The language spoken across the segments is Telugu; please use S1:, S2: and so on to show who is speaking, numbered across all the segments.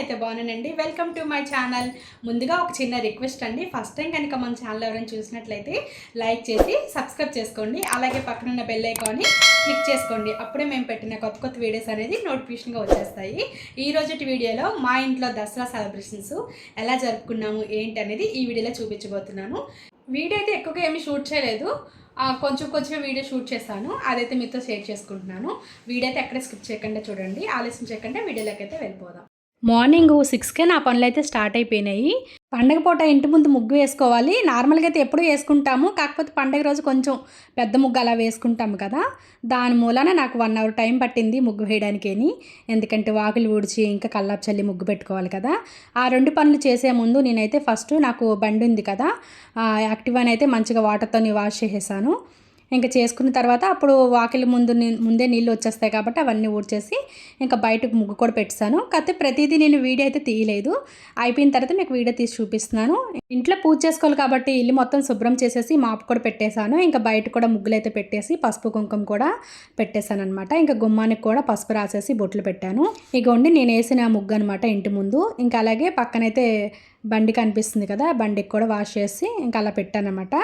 S1: నేనైతే అయితే బాగున్నానండి. వెల్కమ్ టు మై ఛానల్ ముందుగా ఒక చిన్న రిక్వెస్ట్ అండి. ఫస్ట్ టైం కనుక మన ఛానల్ ఎవరైనా చూసినట్లయితే లైక్ చేసి సబ్స్క్రైబ్ చేసుకోండి. అలాగే పక్కనున్న బెల్ ఐకాన్ని క్లిక్ చేసుకోండి. అప్పుడే మేము పెట్టిన కొత్త కొత్త వీడియోస్ అనేది నోటిఫికేషన్గా వచ్చేస్తాయి. ఈ రోజుటి వీడియోలో మా ఇంట్లో దసరా సెలబ్రేషన్స్ ఎలా జరుపుకున్నాము ఏంటి అనేది ఈ వీడియోలో చూపించబోతున్నాను. వీడియో అయితే ఎక్కువగా ఏమీ షూట్ చేయలేదు. కొంచెం కొంచెం వీడియో షూట్ చేశాను అదైతే మీతో షేర్ చేసుకుంటున్నాను. వీడియో అయితే ఎక్కడ స్కిప్ చేయకుండా చూడండి. ఆలస్యం చేయకుండా వీడియోలోకి అయితే వెళ్ళిపోదాం. మార్నింగ్ సిక్స్కే నా పనులు అయితే స్టార్ట్ అయిపోయినాయి. పండగ పూట ఇంటి ముందు ముగ్గు వేసుకోవాలి. నార్మల్గా అయితే ఎప్పుడూ వేసుకుంటాము. కాకపోతే పండగ రోజు కొంచెం పెద్ద ముగ్గు అలా వేసుకుంటాము కదా. దాని మూలాన నాకు వన్ అవర్ టైం పట్టింది ముగ్గు వేయడానికేని. ఎందుకంటే వాకిలి ఊడ్చి ఇంకా కల్లాపు చల్లి ముగ్గు పెట్టుకోవాలి కదా. ఆ రెండు పనులు చేసే ముందు నేనైతే ఫస్ట్ నాకు బండి ఉంది కదా. ఆ యాక్టివాని అయితే మంచిగా వాటర్తో వాష్ చేసేసాను. ఇంకా చేసుకున్న తర్వాత అప్పుడు వాకిలి ముందు ముందే నీళ్ళు వచ్చేస్తాయి కాబట్టి అవన్నీ ఊడ్చేసి ఇంకా బయటకు ముగ్గు కూడా పెట్టాను కాకపోతే ప్రతిదీ నేను వీడియో అయితే తీయలేదు. అయిపోయిన తర్వాత మీకు వీడియో తీసి చూపిస్తున్నాను. ఇంట్లో పూజ చేసుకోవాలి కాబట్టి ఇల్లు మొత్తం శుభ్రం చేసేసి మాపు కూడా పెట్టేశాను. ఇంకా బయట కూడా ముగ్గులు అయితే పెట్టేసి పసుపు కుంకుమ కూడా పెట్టేశాను అనమాట ఇంకా గుమ్మానికి కూడా పసుపు రాసేసి బొట్లు పెట్టాను. ఇగోండి నేను వేసిన ముగ్గు అనమాట ఇంటి ముందు. ఇంకా అలాగే పక్కనైతే బండి కనిపిస్తుంది కదా బండికి కూడా వాష్ చేసి ఇంకా అలా పెట్టానమాట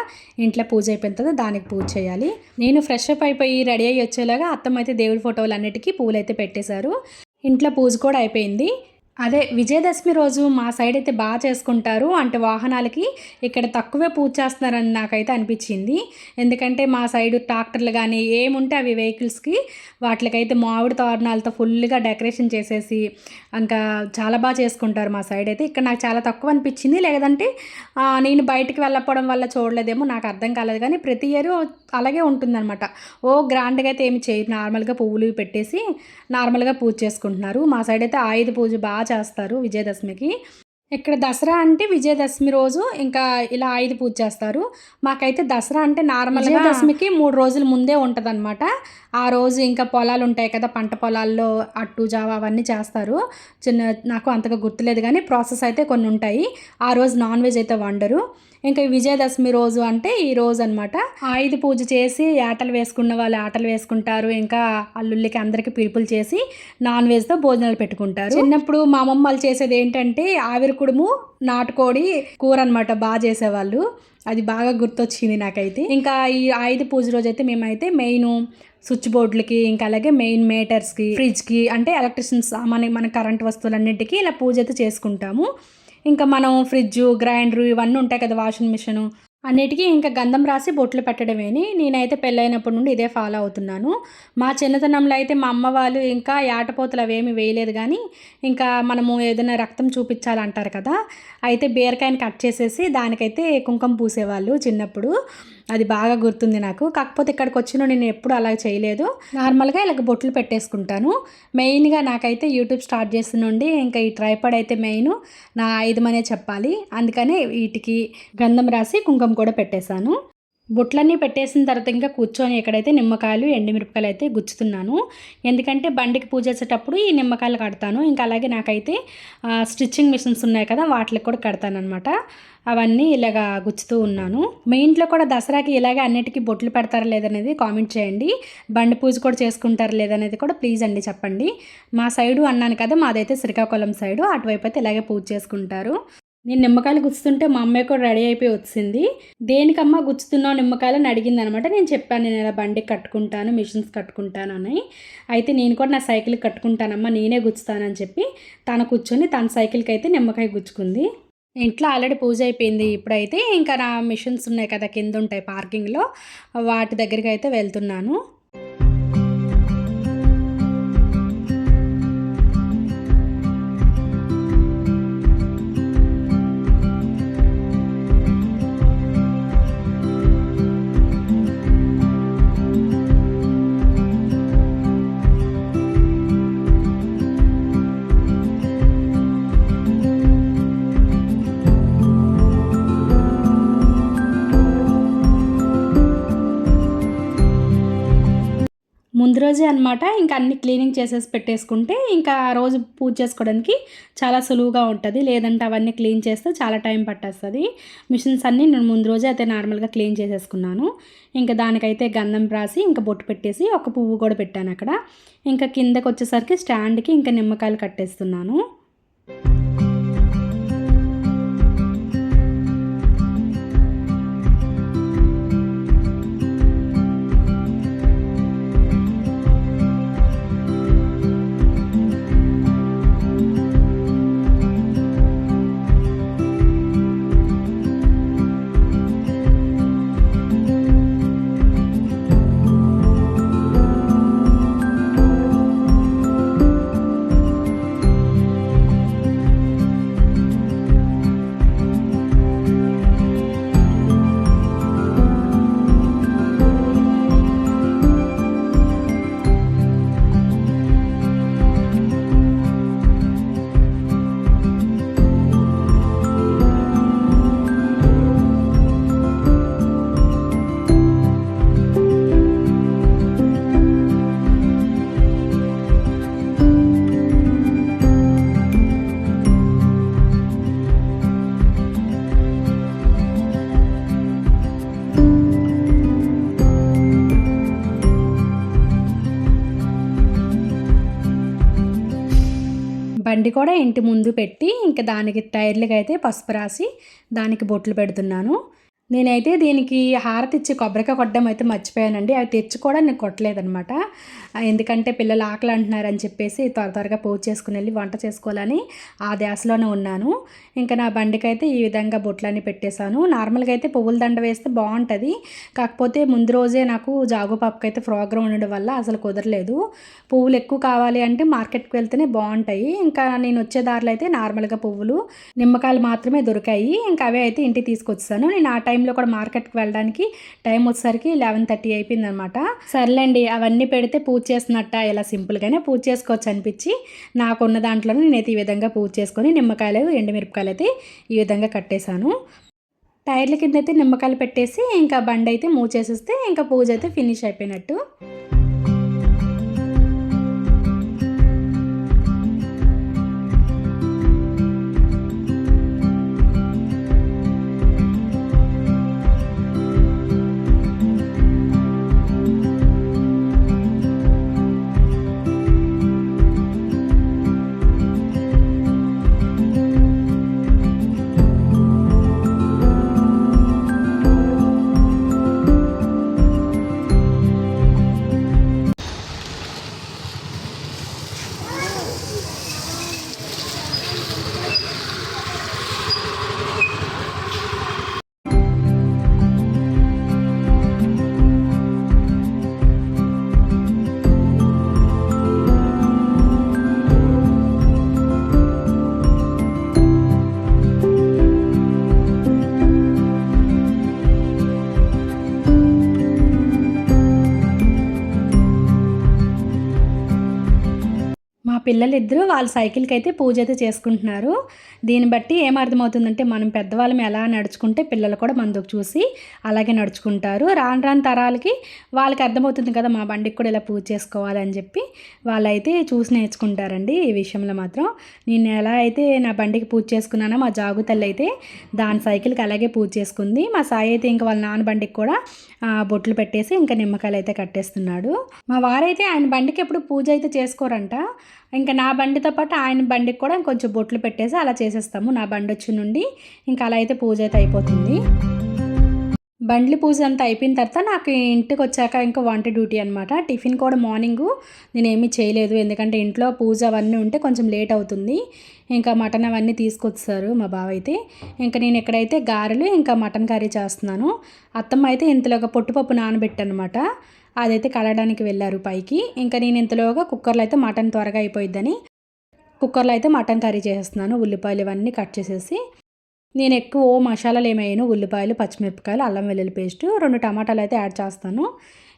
S1: ఇంట్లో పూజ అయిపోయిన తర్వాత దానికి పూజ చేయాలి. నేను ఫ్రెష్ అప్ అయిపోయి రెడీ అయ్యి వచ్చేలాగా అత్తమ్మ అయితే దేవుడి ఫోటోలు అన్నిటికీ పూలు అయితే పెట్టేశారు. ఇంట్లో పూజ కూడా అయిపోయింది. అదే విజయదశమి రోజు మా సైడ్ అయితే బాగా చేసుకుంటారు. అంటే వాహనాలకి ఇక్కడ తక్కువే పూజ చేస్తున్నారని నాకైతే అనిపించింది. ఎందుకంటే మా సైడ్ ట్రాక్టర్లు కానీ ఏముంటే అవి వెహికల్స్కి వాటికైతే మామిడి తోరణాలతో ఫుల్గా డెకరేషన్ చేసేసి ఇంకా చాలా బాగా చేసుకుంటారు మా సైడ్ అయితే. ఇక్కడ నాకు చాలా తక్కువ అనిపించింది. లేదంటే నేను బయటికి వెళ్ళకపోవడం వల్ల చూడలేదేమో నాకు అర్థం కాలేదు. కానీ ప్రతి ఇయర్ అలాగే ఉంటుందన్నమాట. ఓ గ్రాండ్గా అయితే ఏమి చేయరు. నార్మల్గా పువ్వులు పెట్టేసి నార్మల్గా పూజ చేసుకుంటున్నారు. మా సైడ్ అయితే ఆయుధ పూజ బాగా చేస్తారు విజయదశమికి. ఇక్కడ దసరా అంటే విజయదశమి రోజు ఇంకా ఇలా ఆయుధ పూజ చేస్తారు. మాకైతే దసరా అంటే నార్మల్ దశమికి మూడు రోజుల ముందే ఉంటుందన్నమాట. ఆ రోజు ఇంకా పొలాలు ఉంటాయి కదా పంట పొలాల్లో అట్టు జావ అవన్నీ చేస్తారు. చిన్న నాకు అంతగా గుర్తులేదు కానీ ప్రాసెస్ అయితే కొన్ని ఉంటాయి. ఆ రోజు నాన్ వెజ్ అయితే వండరు. ఇంకా విజయదశమి రోజు అంటే ఈ రోజు అనమాట ఆయుధ పూజ చేసి ఆటలు వేసుకున్న వాళ్ళు ఆటలు వేసుకుంటారు. ఇంకా అల్లుళ్ళకి అందరికి పిలుపులు చేసి నాన్ వెజ్తో భోజనాలు పెట్టుకుంటారు. చిన్నప్పుడు మా అమ్మమ్మ వాళ్ళు చేసేది ఏంటంటే ఆవిరి కుడుము నాటుకోడి కూర అనమాట బాగా చేసేవాళ్ళు. అది బాగా గుర్తొచ్చింది నాకైతే. ఇంకా ఈ ఆయుధ పూజ రోజు అయితే మేమైతే మెయిన్ స్విచ్ బోర్డులకి ఇంకా అలాగే మెయిన్ మేటర్స్కి ఫ్రిడ్జ్కి అంటే ఎలక్ట్రిషియన్ సామాన్ మన కరెంట్ వస్తువులన్నింటికి ఇలా పూజ అయితే చేసుకుంటాము. ఇంకా మనం ఫ్రిడ్జ్ గ్రైండర్ ఇవన్నీ ఉంటాయి కదా వాషింగ్ మిషన్. అన్నిటికీ ఇంకా గంధం రాసి బొట్లు పెట్టడమేని. నేనైతే పెళ్ళైనప్పటి నుండి ఇదే ఫాలో అవుతున్నాను. మా చిన్నతనంలో అయితే మా అమ్మ వాళ్ళు ఇంకా యాటపోతలు అవేమి వేయలేదు కానీ ఇంకా మనము ఏదైనా రక్తం చూపించాలంటారు కదా అయితే బీరకాయని కట్ చేసేసి దానికైతే కుంకుమ పూసేవాళ్ళు చిన్నప్పుడు. అది బాగా గుర్తుంది నాకు. కాకపోతే ఇక్కడికి వచ్చిన నేను ఎప్పుడు అలా చేయలేదు. నార్మల్గా ఇలాగ బొట్లు పెట్టేసుకుంటాను. మెయిన్గా నాకైతే యూట్యూబ్ స్టార్ట్ చేసిన నుండి ఇంకా ఈ ట్రైపాడ్ అయితే మెయిన్. నా ఆయుధమనే చెప్పాలి. అందుకనే వీటికి గంధం రాసి కుంకుమ కూడా పెట్టేశాను. బొట్లన్నీ పెట్టేసిన తర్వాత ఇంకా కూర్చొని ఎక్కడైతే నిమ్మకాయలు ఎండుమిరపకాయలు అయితే గుచ్చుతున్నాను. ఎందుకంటే బండికి పూజ చేసేటప్పుడు ఈ నిమ్మకాయలు కడతాను. ఇంకా అలాగే నాకైతే స్టిచ్చింగ్ మిషన్స్ ఉన్నాయి కదా వాటికి కూడా కడతాను అనమాట అవన్నీ ఇలాగా గుచ్చుతూ ఉన్నాను. మీ ఇంట్లో కూడా దసరాకి ఇలాగే అన్నిటికీ బొట్లు పెడతారా లేదనేది కామెంట్ చేయండి. బండి పూజ కూడా చేసుకుంటారా లేదనేది కూడా ప్లీజ్ అండి చెప్పండి. మా సైడు అన్నాను కదా మాదైతే శ్రీకాకుళం సైడు. అటువైపు అయితే ఇలాగే పూజ చేసుకుంటారు. నేను నిమ్మకాయలు గుచ్చుతుంటే మా అమ్మాయి కూడా రెడీ అయిపోయి వచ్చింది. దేనికమ్మా గుచ్చుతున్నావు నిమ్మకాయలు అని అడిగింది అనమాట నేను చెప్పాను నేను ఇలా బండికి కట్టుకుంటాను మిషన్స్ కట్టుకుంటాను అని. అయితే నేను కూడా నా సైకిల్ కట్టుకుంటానమ్మా నేనే గుచ్చుతానని చెప్పి తను కూర్చొని తన సైకిల్కి అయితే నిమ్మకాయ గుచ్చుకుంది. ఇంట్లో ఆల్రెడీ పూజ అయిపోయింది ఇప్పుడైతే. ఇంకా నా మిషన్స్ ఉన్నాయి కదా కింద ఉంటాయి పార్కింగ్లో. వాటి దగ్గరికి అయితే వెళ్తున్నాను. ముందు రోజే అనమాట ఇంకా అన్ని క్లీనింగ్ చేసేసి పెట్టేసుకుంటే ఇంకా ఆ రోజు పూజ చేసుకోవడానికి చాలా సులువుగా ఉంటుంది. లేదంటే అవన్నీ క్లీన్ చేస్తే చాలా టైం పట్టేస్తుంది. మిషన్స్ అన్నీ నేను ముందు రోజే అయితే నార్మల్గా క్లీన్ చేసేసుకున్నాను. ఇంకా దానికైతే గంధం రాసి ఇంకా బొట్టు పెట్టేసి ఒక పువ్వు కూడా పెట్టాను అక్కడ. ఇంకా కిందకు వచ్చేసరికి స్టాండ్కి ఇంకా నిమ్మకాయలు కట్టేస్తున్నాను. బండి కూడా ఇంటి ముందు పెట్టి ఇంకా దానికి టైర్లకి అయితే పసుపు రాసి దానికి బొట్లు పెడుతున్నాను. నేనైతే దీనికి హారతి ఇచ్చి కొబ్బరికాయ కొట్టడం అయితే మర్చిపోయానండి. అవి తెచ్చి కూడా నేను కొట్టలేదనమాట ఎందుకంటే పిల్లలు ఆకలి అంటున్నారని చెప్పేసి త్వర త్వరగా పూజ చేసుకుని వెళ్ళి వంట చేసుకోవాలని ఆ ధ్యాసలోనే ఉన్నాను. ఇంకా నా బండికి అయితే ఈ విధంగా బొట్లన్నీ పెట్టేశాను. నార్మల్గా అయితే పువ్వుల దండ వేస్తే బాగుంటుంది. కాకపోతే ముందు రోజే నాకు జాగుపాపకి అయితే ప్రోగ్రామ్ ఉండడం వల్ల అసలు కుదరలేదు. పువ్వులు ఎక్కువ కావాలి అంటే మార్కెట్కి వెళ్తేనే బాగుంటాయి. ఇంకా నేను వచ్చే దారిలో అయితే నార్మల్గా పువ్వులు నిమ్మకాయలు మాత్రమే దొరికాయి. ఇంకా అవే అయితే ఇంటికి తీసుకొచ్చాను నేను ఆ టైం టైంలో కూడా మార్కెట్కి వెళ్ళడానికి టైం వచ్చేసరికి లెవెన్ థర్టీ అయిపోయింది అనమాట సర్లేండి అవన్నీ పెడితే పూజ చేస్తున్నట్ట ఇలా సింపుల్గానే పూజ చేసుకోవచ్చు అనిపించి నాకున్న దాంట్లోనే నేనైతే ఈ విధంగా పూజ చేసుకొని నిమ్మకాయలు ఎండుమిరపకాయలు అయితే ఈ విధంగా కట్టేశాను. టైర్ల కింద అయితే నిమ్మకాయలు పెట్టేసి ఇంకా బండి అయితే మూవ్ చేసేస్తే ఇంకా పూజ అయితే ఫినిష్ అయిపోయినట్టు. పిల్లలిద్దరూ వాళ్ళ సైకిల్కి అయితే పూజ అయితే చేసుకుంటున్నారు. దీన్ని బట్టి ఏమర్థమవుతుందంటే మనం పెద్దవాళ్ళం ఎలా నడుచుకుంటే పిల్లలు కూడా మనకు చూసి అలాగే నడుచుకుంటారు. రాను రాను తరాలకి వాళ్ళకి అర్థమవుతుంది కదా మా బండికి కూడా ఇలా పూజ చేసుకోవాలని చెప్పి వాళ్ళైతే చూసి నేర్చుకుంటారండి ఈ విషయంలో మాత్రం. నేను ఎలా అయితే నా బండికి పూజ చేసుకున్నానో మా జాగు తల్లి అయితే దాని సైకిల్కి అలాగే పూజ చేసుకుంది. మా సాయి అయితే ఇంకా వాళ్ళ నాన్న బండికి కూడా బొట్లు పెట్టేసి ఇంకా నిమ్మకాయలు అయితే కట్టేస్తున్నాడు. మా వారైతే ఆయన బండికి ఎప్పుడు పూజ అయితే చేసుకోరంట. ఇంకా నా బండితో పాటు ఆయన బండికి కూడా కొంచెం బొట్లు పెట్టేసి అలా చేసేస్తాము. నా బండి వచ్చి నుండి ఇంకా అలా అయితే పూజ అయితే అయిపోతుంది. బండ్లు పూజ అంతా అయిపోయిన తర్వాత నాకు ఇంటికి వచ్చాక ఇంకా వంట డ్యూటీ అనమాట టిఫిన్ కూడా మార్నింగ్ నేను చేయలేదు. ఎందుకంటే ఇంట్లో పూజ అవన్నీ ఉంటే కొంచెం లేట్ అవుతుంది. ఇంకా మటన్ అవన్నీ తీసుకొచ్చారు మా బావ అయితే. ఇంకా నేను ఎక్కడైతే గారెలు ఇంకా మటన్ కర్రీ చేస్తున్నాను అత్తమ్మ అయితే ఇంతలోగా పొట్టుపప్పు నానబెట్టనమాట అదైతే కలడానికి వెళ్ళారు పైకి. ఇంకా నేను ఇంతలోగా కుక్కర్లో అయితే మటన్ త్వరగా అయిపోయిద్దని కుక్కర్లో అయితే మటన్ కర్రీ చేసేస్తున్నాను. ఉల్లిపాయలు ఇవన్నీ కట్ చేసేసి నేను ఎక్కువ మసాలాలు ఏమైనా ఉల్లిపాయలు పచ్చిమిరపకాయలు అల్లం వెల్లుల్లి పేస్ట్ రెండు టమాటాలు అయితే యాడ్ చేస్తాను.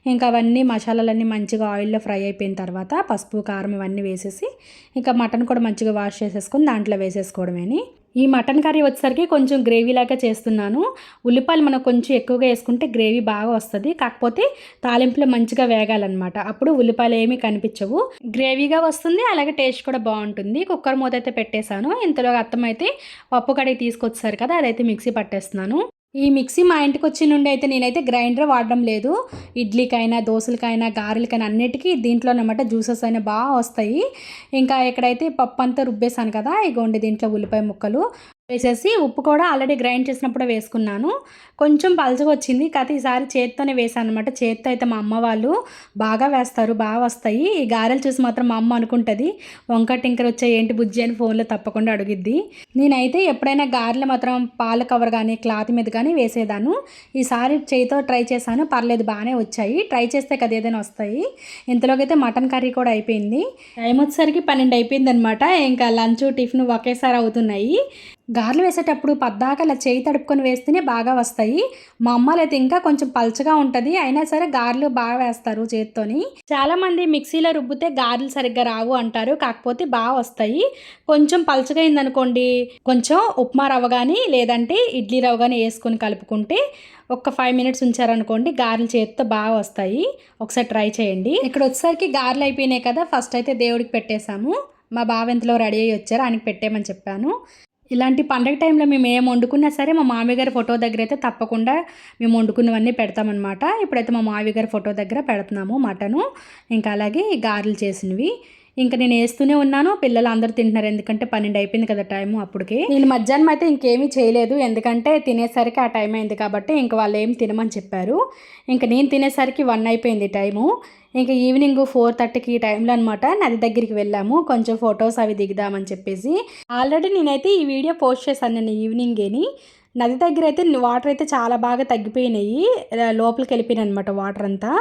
S1: ఇంకా అవన్నీ మసాలాలన్నీ మంచిగా ఆయిల్లో ఫ్రై అయిపోయిన తర్వాత పసుపు కారం ఇవన్నీ వేసేసి ఇంకా మటన్ కూడా మంచిగా వాష్ చేసేసుకొని దాంట్లో వేసేసుకోవడమేని. ఈ మటన్ కర్రీ వచ్చేసరికి కొంచెం గ్రేవీ లాగా చేస్తున్నాను. ఉల్లిపాయలు మనం కొంచెం ఎక్కువగా వేసుకుంటే గ్రేవీ బాగా వస్తుంది. కాకపోతే తాలింపులో మంచిగా వేగాలన్నమాట. అప్పుడు ఉల్లిపాయలు ఏమీ కనిపించవు. గ్రేవీగా వస్తుంది అలాగే టేస్ట్ కూడా బాగుంటుంది. కుక్కర్ మూత అయితే పెట్టేశాను. ఇంతలో అర్థమైతే పప్పు కడిగి తీసుకొచ్చారు కదా అదైతే మిక్సీ పట్టేస్తున్నాను. ఈ మిక్సీ మా ఇంటికి వచ్చి నుండి అయితే నేనైతే గ్రైండర్ వాడడం లేదు. ఇడ్లీకైనా దోశలకైనా గారెలకైనా అన్నిటికీ దీంట్లో అనమాట జ్యూసెస్ అయినా బాగా వస్తాయి. ఇంకా ఇక్కడైతే పప్పు అంతా రుబ్బేశాను కదా ఇగోండి దీంట్లో ఉల్లిపాయ ముక్కలు. వేసేసి ఉప్పు కూడా ఆల్రెడీ గ్రైండ్ చేసినప్పుడు వేసుకున్నాను. కొంచెం పలచగా వచ్చింది. కాకపోతే ఈసారి చేత్తోనే వేసాను అనమాట చేత్తో అయితే మా అమ్మ వాళ్ళు బాగా వేస్తారు బాగా వస్తాయి. ఈ గారెలు చూసి మాత్రం మా అమ్మ అనుకుంటుంది వంక టింకర్ వచ్చే ఏంటి బుజ్జి అని ఫోన్లో తప్పకుండా అడుగుద్ది. నేనైతే ఎప్పుడైనా గారెలు మాత్రం పాల కవర్ కానీ క్లాత్ మీద కానీ వేసేదాను. ఈసారి చేయితో ట్రై చేశాను పర్లేదు బాగానే వచ్చాయి. ట్రై చేస్తే కదా ఏదైనా వస్తాయి. ఇంతలోకైతే మటన్ కర్రీ కూడా అయిపోయింది. టైం వచ్చేసరికి పన్నెండు అయిపోయింది అనమాట ఇంకా లంచ్ టిఫిన్ ఒకేసారి అవుతున్నాయి. గారెలు వేసేటప్పుడు పద్దాక ఇలా చేయి తడుపుకొని వేస్తేనే బాగా వస్తాయి. మా అమ్మలు అయితే ఇంకా కొంచెం పల్చగా ఉంటుంది. అయినా సరే గారెలు బాగా వేస్తారు చేత్తోని. చాలా మంది మిక్సీలో రుబ్బితే గారెలు సరిగ్గా రావు అంటారు. కాకపోతే బాగా వస్తాయి. కొంచెం పల్చగా అయిందనుకోండి కొంచెం ఉప్మా రవ్వ కానీ లేదంటే ఇడ్లీ రవ్వ కానీ వేసుకొని కలుపుకుంటే ఒక ఫైవ్ మినిట్స్ ఉంచారనుకోండి గారెలు చేతితో బాగా వస్తాయి. ఒకసారి ట్రై చేయండి. ఇక్కడ వచ్చేసరికి గారెలు అయిపోయినాయి కదా ఫస్ట్ అయితే దేవుడికి పెట్టేశాము. మా బావెంతలో రెడీ అయ్యి వచ్చారు. ఆయనకి పెట్టేయమని చెప్పాను. ఇలాంటి పండగ టైంలో మేము ఏం వండుకున్నా సరే మా మామయ్య గారి ఫోటో దగ్గర అయితే తప్పకుండా మేము వండుకున్నవన్నీ పెడతామన్నమాట. ఇప్పుడైతే మా మామయ్య గారి ఫోటో దగ్గర పెడుతున్నాము మటను ఇంకా అలాగే గారెలు చేసినవి. ఇంకా నేను వేస్తూనే ఉన్నాను పిల్లలు అందరూ తింటున్నారు. ఎందుకంటే పన్నెండు అయిపోయింది కదా టైము అప్పటికి. నేను మధ్యాహ్నం అయితే ఇంకేమీ చేయలేదు. ఎందుకంటే తినేసరికి ఆ టైం అయింది కాబట్టి ఇంక వాళ్ళు ఏం తినమని చెప్పారు. ఇంకా నేను తినేసరికి వన్ అయిపోయింది టైము. ఇంకా ఈవినింగ్ ఫోర్ థర్టీకి టైంలో అనమాట నది దగ్గరికి వెళ్ళాము. కొంచెం ఫొటోస్ అవి దిగుదామని చెప్పేసి. ఆల్రెడీ నేనైతే ఈ వీడియో పోస్ట్ చేశాను నేను ఈవినింగేని నది దగ్గర అయితే వాటర్ అయితే చాలా బాగా తగ్గిపోయినాయి. లోపలికి వెళ్ళిపోయినాయి అనమాట వాటర్ అంతా.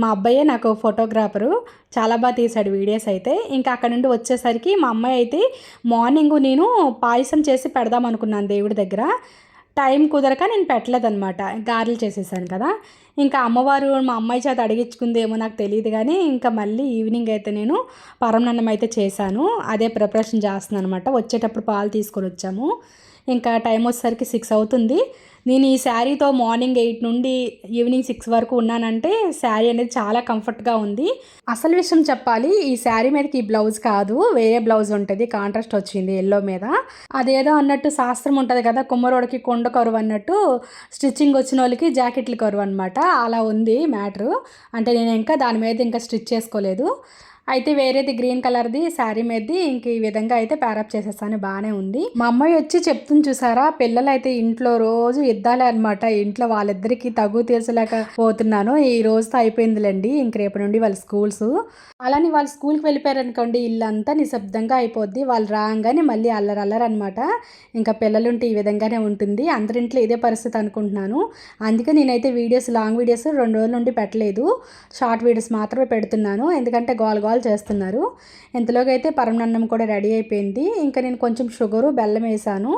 S1: మా అబ్బాయే నాకు ఫోటోగ్రాఫరు. చాలా బాగా తీశాడు వీడియోస్ అయితే. ఇంకా అక్కడ నుండి వచ్చేసరికి మా అమ్మాయి అయితే మార్నింగ్ నేను పాయసం చేసి పెడదాం అనుకున్నాను దేవుడి దగ్గర. టైం కుదరక నేను పెట్టలేదనమాట గారెలు చేసేసాను కదా. ఇంకా అమ్మవారు మా అమ్మాయి చేత అడిగించుకుందేమో నాకు తెలియదు కానీ ఇంకా మళ్ళీ ఈవినింగ్ అయితే నేను పరమన్నం అయితే చేశాను. అదే ప్రిపరేషన్ చేస్తున్నాను అనమాట వచ్చేటప్పుడు పాలు తీసుకొని వచ్చాము. ఇంకా టైం వచ్చేసరికి సిక్స్ అవుతుంది. నేను ఈ శారీతో మార్నింగ్ ఎయిట్ నుండి ఈవినింగ్ సిక్స్ వరకు ఉన్నానంటే శారీ అనేది చాలా కంఫర్ట్గా ఉంది. అసలు విషయం చెప్పాలి ఈ శారీ మీదకి ఈ బ్లౌజ్ కాదు వేరే బ్లౌజ్ ఉంటుంది కాంట్రాస్ట్ వచ్చింది ఎల్లో మీద. అదేదో అన్నట్టు శాస్త్రం ఉంటుంది కదా కుమ్మరోడికి కొండ కరువు అన్నట్టు స్టిచ్చింగ్ వచ్చిన వాళ్ళకి జాకెట్లు కరువు అనమాట అలా ఉంది మ్యాటరు. అంటే నేను ఇంకా దాని మీద ఇంకా స్టిచ్ చేసుకోలేదు. అయితే వేరేది గ్రీన్ కలర్ది శారీ మీదది ఇంక ఈ విధంగా అయితే ప్యారప్ చేసేసాను బాగానే ఉంది. మా అమ్మాయి వచ్చి చెప్తుంది చూసారా? పిల్లలు అయితే ఇంట్లో రోజు యుద్ధాలే అనమాట ఇంట్లో వాళ్ళిద్దరికి తగు తీర్చలేక పోతున్నాను. ఈ రోజుతో అయిపోయిందిలేండి. ఇంక రేపు నుండి వాళ్ళ స్కూల్స్. అలానే వాళ్ళు స్కూల్కి వెళ్ళిపోయారనుకోండి ఇల్లంతా నిశ్శబ్దంగా అయిపోద్ది. వాళ్ళు రాగానే మళ్ళీ అల్లరి అనమాట ఇంకా పిల్లలుంటే ఈ విధంగానే ఉంటుంది. అందరింట్లో ఇదే పరిస్థితి అనుకుంటున్నాను. అందుకే నేనైతే వీడియోస్ లాంగ్ వీడియోస్ రెండు రోజుల నుండి పెట్టలేదు. షార్ట్ వీడియోస్ మాత్రమే పెడుతున్నాను. ఎందుకంటే గోల్ గోల్ చేస్తున్నారు. ఇంతలోకి అయితే పరమన్నం కూడా రెడీ అయిపోయింది. ఇంకా నేను కొంచెం షుగరు బెల్లం వేసాను.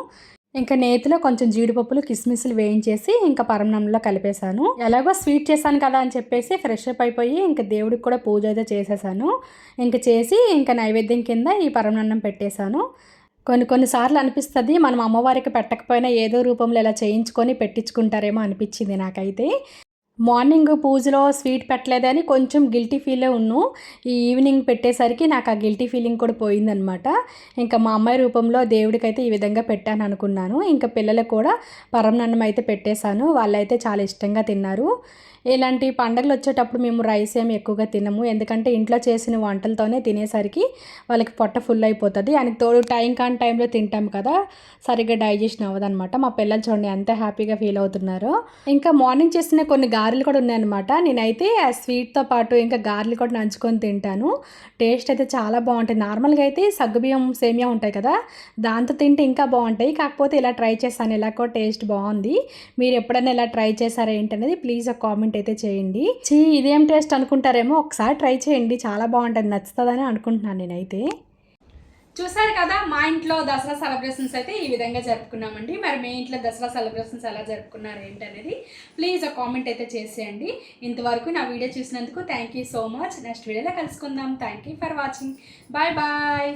S1: ఇంకా నేతిలో కొంచెం జీడిపప్పులు కిస్మిస్లు వేయించేసి ఇంకా పరమన్నంలో కలిపేశాను. ఎలాగో స్వీట్ చేశాను కదా అని చెప్పేసి ఫ్రెష్ అప్ అయిపోయి ఇంకా దేవుడికి కూడా పూజ అయితే చేసేసాను. ఇంకా చేసి ఇంకా నైవేద్యం కింద ఈ పరమన్నం పెట్టేశాను. కొన్ని కొన్నిసార్లు అనిపిస్తుంది మనం అమ్మవారికి పెట్టకపోయినా ఏదో రూపంలో ఇలా చేయించుకొని పెట్టించుకుంటారేమో అనిపించింది నాకైతే. మార్నింగ్ పూజలో స్వీట్ పెట్టలేదని కొంచెం గిల్టీ ఫీలే ఉన్ను. ఈ ఈవినింగ్ పెట్టేసరికి నాకు ఆ గిల్టీ ఫీలింగ్ కూడా పోయిందనమాట ఇంకా మా అమ్మాయి రూపంలో దేవుడికైతే ఈ విధంగా పెట్టాను అనుకున్నాను. ఇంకా పిల్లలకు కూడా పరమన్నం అయితే పెట్టేశాను. వాళ్ళైతే చాలా ఇష్టంగా తిన్నారు. ఇలాంటి పండగలు వచ్చేటప్పుడు మేము రైస్ ఏమి ఎక్కువగా తినము. ఎందుకంటే ఇంట్లో చేసిన వంటలతోనే తినేసరికి వాళ్ళకి పొట్ట ఫుల్ అయిపోతుంది. ఆయనకి తోడు టైం కాని టైంలో తింటాం కదా సరిగ్గా డైజెషన్ అవ్వదనమాట. మా పిల్లలు చూడండి ఎంత హ్యాపీగా ఫీల్ అవుతున్నారు. ఇంకా మార్నింగ్ చేసిన కొన్ని గారెలు కూడా ఉన్నాయన్నమాట. నేనైతే ఆ స్వీట్తో పాటు ఇంకా గారెలు కూడా నంచుకొని తింటాను. టేస్ట్ అయితే చాలా బాగుంటుంది నార్మల్గా అయితే సగ్గుబియ్యం సేమియా ఉంటాయి కదా దాంతో తింటే ఇంకా బాగుంటాయి. కాకపోతే ఇలా ట్రై చేస్తాను ఇలా కూడా టేస్ట్ బాగుంది. మీరు ఎప్పుడైనా ఇలా ట్రై చేశారా ఏంటనేది ప్లీజ్ ఒక కామెంట్ అయితే చేయండి. చీ ఇదేం టేస్ట్ అనుకుంటారేమో ఒకసారి ట్రై చేయండి. చాలా బాగుంటుంది. నచ్చుతుందని అనుకుంటున్నాను నేనైతే. చూసారు కదా మా ఇంట్లో దసరా సెలబ్రేషన్స్ అయితే ఈ విధంగా జరుపుకున్నామండి. మరి మీ ఇంట్లో దసరా సెలబ్రేషన్స్ ఎలా జరుపుకున్నారు ఏంటనేది ప్లీజ్ ఒక కామెంట్ అయితే చేసేయండి. ఇంతవరకు నా వీడియో చూసినందుకు thank you so much. Next వీడియోలో కలుసుకుందాం. Thank you for watching. Bye bye.